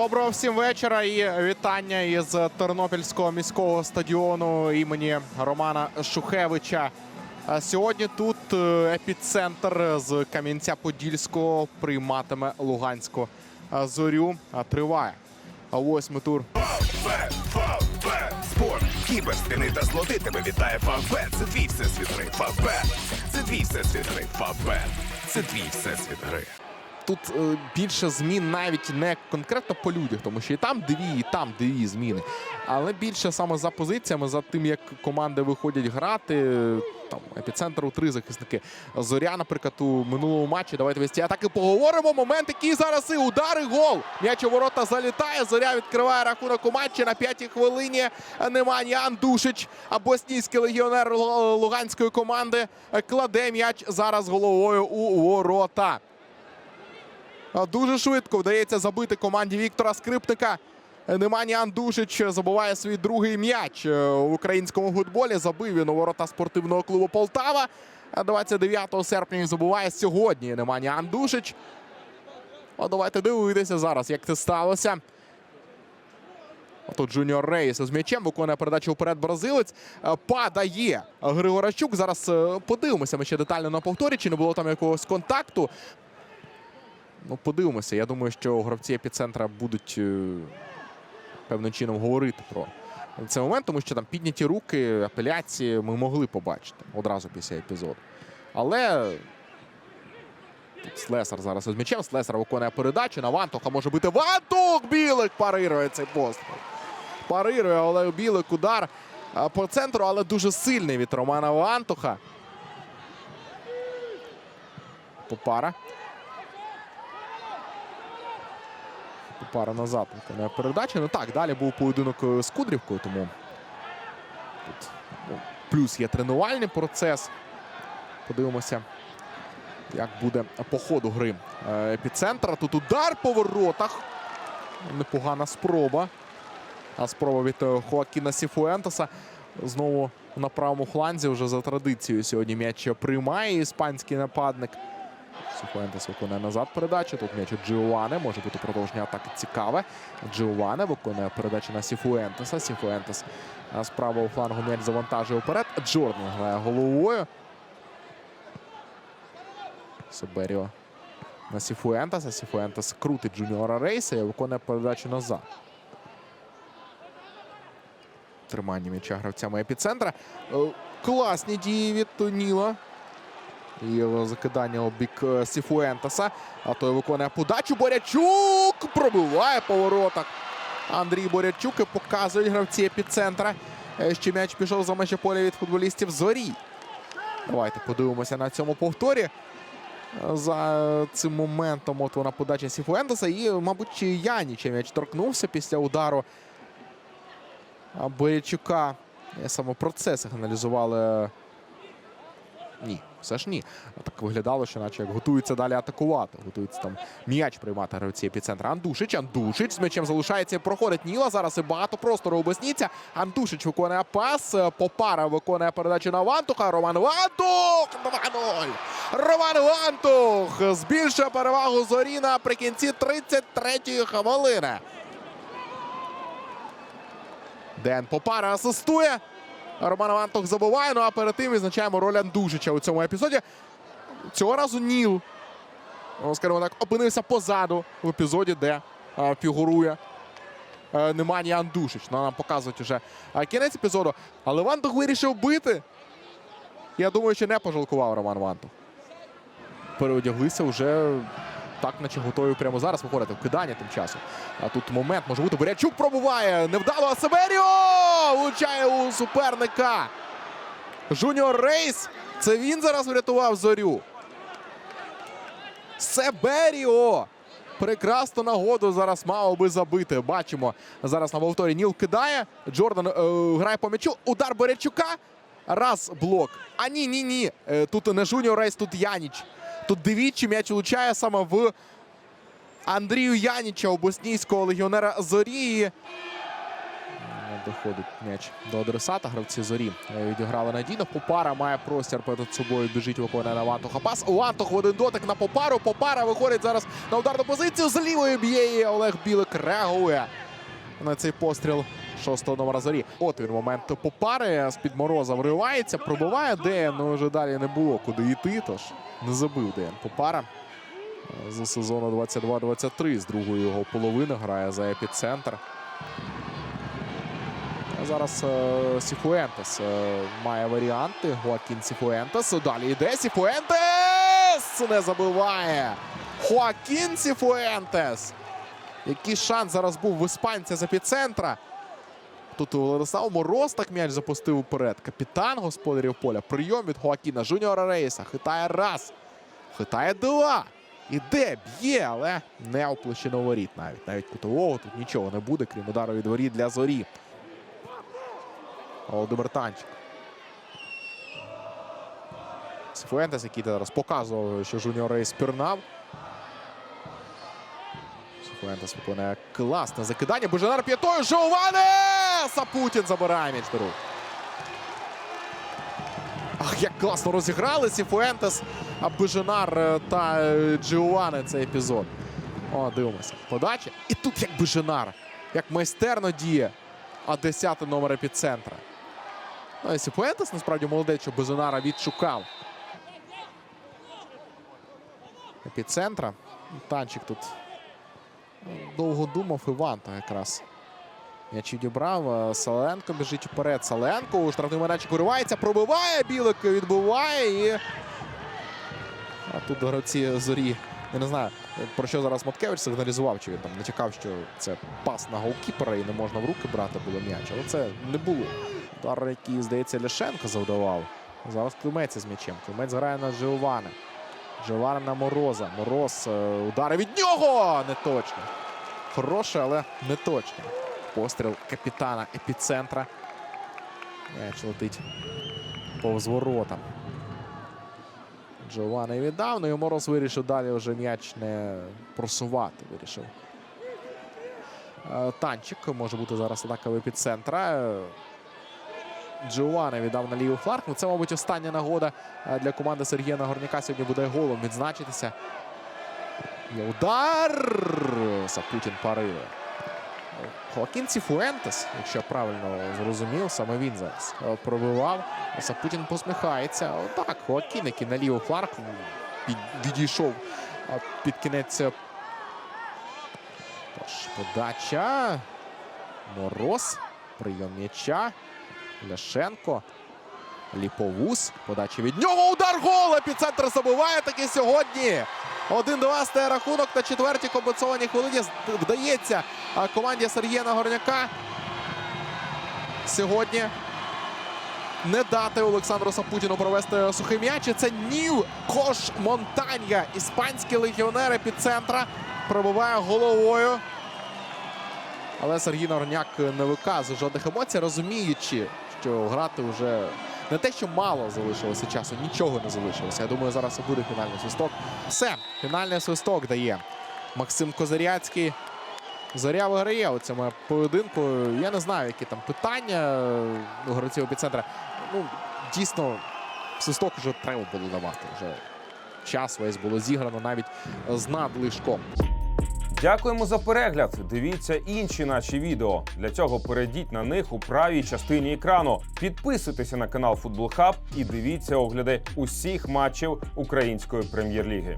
Доброго всім вечора і вітання із Тернопільського міського стадіону імені Романа Шухевича. Сьогодні тут е, епіцентр з Кам'янця-Подільського прийматиме Луганську зорю. Триває восьмий тур. Спорт, кіберстини та злоти тебе вітає Фавбет. Це твій всесвіт гри. Фавбет. Це твій всесвіт гри. Фавбет. Це твій всесвіт гри. Тут е, більше змін навіть не конкретно по людях, тому що і там дві, і там дві зміни. Але більше саме за позиціями, за тим, як команди виходять грати. Там епіцентру три захисники. Зоря, наприклад, у минулому матчі. Давайте весь ці атаки поговоримо. Момент, який зараз і удар, і гол. М'яч у ворота залітає. Зоря відкриває рахунок у матчі на п'ятій хвилині. Неманія Андушич, а боснійський легіонер луганської команди, е, кладе м'яч зараз головою у ворота. Дуже швидко вдається забити команді Віктора Скрипника. Немані Андушич забуває свій другий м'яч е, в українському футболі. Забив він у ворота спортивного клубу Полтава. 29 серпня він забуває сьогодні. Немані Андушич. А давайте дивитися зараз, як це сталося. Тут Джуніор Рейс з м'ячем виконує передачу вперед бразилець. Е, Падає Григоращук. Зараз е, подивимося ми ще детально на повторі, чи не було там якогось контакту. Ну, подивимося. Я думаю, що гравці епіцентра будуть е, певним чином говорити про цей момент, тому що там підняті руки, апеляції ми могли побачити одразу після епізоду. Але Слесар зараз із м'ячем. Слесар виконує передачу. На Вантуха може бути Вантух! Білик парирує цей постріл. Парирує Олег Білик удар по центру, але дуже сильний від Романа Вантуха. Попара. Пара назад виконує передачу. Ну так, далі був поєдинок е, з Кудрівкою, тому тут ну, плюс є тренувальний процес. Подивимося, як буде по ходу гри е, епіцентра. Тут удар по воротах. Непогана спроба. А спроба від е, Хоакіна Сіфуентеса. Знову на правому фланзі вже за традицією сьогодні м'яч приймає іспанський нападник. Сіфуентес виконує назад передачу. Тут м'яч у. Може бути продовження атаки цікаве. Джіоване виконує передачу на Сіфуентеса. Сіфуентес з правого флангу м'яч завантажує вперед. Джордан грає головою. Соберіо на Сіфуентеса. Сіфуентес крутить Джуніора Рейса і виконує передачу назад. Тримання м'яча гравцями епіцентра. Е, Класні дії від Ніла. І закидання у бік е, Сіфуентеса. А той виконує подачу. Борячук пробиває по воротах. Андрій Борячук і показують гравці епіцентра. е, Що м'яч пішов за межі поля від футболістів зорі. Давайте подивимося на цьому повторі. Е, За цим моментом от вона подача Сіфуентеса. І, мабуть, чи Яніча м'яч торкнувся після удару Борячука. Саме процес аналізували. Ні, все ж ні. Так виглядало, що наче як готуються далі атакувати. Готуються там м'яч приймати гравці епіцентра. Андушич, Андушич з м'ячем залишається. Проходить Ніла. Зараз і багато простору у Бесніця. Андушич виконує пас. Попара виконує передачу на Вантуха. Роман Вантух! 2-0. Роман Вантух збільшує перевагу зорі наприкінці 33-ї хвилини. Ден Попара асистує. Роман Вантух забуває. Ну а перед тим відзначаємо роль Андушича у цьому епізоді. Цього разу Ніл. Скажімо так, опинився позаду в епізоді, де е, фігурує е, Неманія Андушич. Ну, нам показують вже е, кінець епізоду. Але Вантух вирішив бити. Я думаю, що не пожалкував Роман Вантух. Переодяглися вже так, наче готові прямо зараз виходити в кидання тим часом. А тут момент може бути. Борячук пробуває. Невдало а Себеріо! Влучає у суперника. Жуніор Рейс. Це він зараз врятував зорю. Себеріо! Прекрасну нагоду зараз мав би забити. Бачимо зараз на повторі. Ніл кидає. Джордан е, грає по м'ячу. Удар Борячука. Раз блок. А ні, ні, ні. Е, тут не Жуніор Рейс, тут Яніч. Тут двічі м'яч влучає саме в Андрію Яніча у боснійського легіонера Зорії. Доходить м'яч до адресата. Гравці зорі відіграли надійно. Попара має простір перед собою. Біжить виконує на Вантуха пас. У Вантух один дотик на попару. Попара виходить зараз на ударну позицію. З лівої б'є. Олег Білик реагує на цей постріл шостого номера зорі. От він момент попари. З-під мороза вривається, пробиває Деян. Ну вже далі не було куди йти. Тож не забив Деян Попара. З сезону 22-23 з другої його половини грає за епіцентр. Зараз е, Сіфуентес е, має варіанти. Хоакін Сіфуентес. Далі йде Сіфуентес! Не забиває. Хоакін Сіфуентес. Який шанс зараз був в іспанця з епіцентра. Тут Владислав Мороз так м'яч запустив уперед. Капітан господарів поля. Прийом від Хоакіна Жуніора Рейса. Хитає раз. Хитає два. Іде, б'є, але не у воріт навіть. Навіть кутового тут нічого не буде, крім удару від воріт для зорі. Володимир Танчик. Сифуентес, який зараз показував, що Жуніор Рейс пірнав. Сифуентес виконує класне закидання. Божанар п'ятою. Жоване! Сапутін забирає м'яч до. Ах, як класно розіграли Сіфуентес, Беженар е, та е, Джіоване цей епізод. О, дивимося. Подача. І тут як Беженар. Як майстерно діє. А 10 номер епіцентра. Ну, і Сіфуентес насправді молодець, що Беженара відшукав. Епіцентра. Танчик тут ну, довго думав Іванта якраз. М'яч відібрав. Саленко біжить вперед. Саленко у штрафний майданчик виривається, пробиває. Білик відбиває і. А тут гравці зорі. Я не знаю, про що зараз Маткевич сигналізував, чи він там не чекав, що це пас на голкіпера і не можна в руки брати було м'яч. Але це не було. Удар, який, здається, Ляшенко завдавав. Зараз Климець з м'ячем. Климець грає на Джеоване. Джеоване на Мороза. Мороз е, удари від нього! Не точно. Хороше, але не точно. Постріл капітана епіцентра. М'яч летить повз ворота. Джованни віддав, ну і Мороз вирішив далі вже м'яч не просувати. Вирішив. Е, Танчик може бути зараз атака в епіцентра. Джованни віддав на лівий фланг. Ну, це, мабуть, остання нагода е, для команди Сергія Нагорняка сьогодні буде голом відзначитися. Удар. Сапутін парирує. Хоакін Фуентес, якщо правильно зрозумів, саме він зараз е, пробивав. Сапутін посміхається. Отак, Хоакін, який на лівий фланг відійшов під кінець. е, Тож, подача. Мороз. Прийом м'яча. Ляшенко. Ліповус. Подача від нього. Удар гол! Епіцентр забиває таки сьогодні. 1-2 стає рахунок на четвертій компенсованій хвилині. Вдається команді Сергія Нагорняка сьогодні не дати Олександру Сапутіну провести сухий м'яч. Це Нів Кош Монтанья. Іспанський легіонер епіцентра пробиває головою. Але Сергій Нагорняк не виказує жодних емоцій, розуміючи, що грати вже не те, що мало залишилося часу, нічого не залишилося. Я думаю, зараз буде фінальний свисток. Все, фінальний свисток дає Максим Козаряцький. Зоря виграє у цьому поєдинку. Я не знаю, які там питання у гравців епіцентра. Ну, дійсно, свисток вже треба було давати. Вже час весь було зіграно навіть з надлишком. Дякуємо за перегляд. Дивіться інші наші відео. Для цього перейдіть на них у правій частині екрану. Підписуйтеся на канал Футбол Хаб і дивіться огляди усіх матчів української прем'єр-ліги.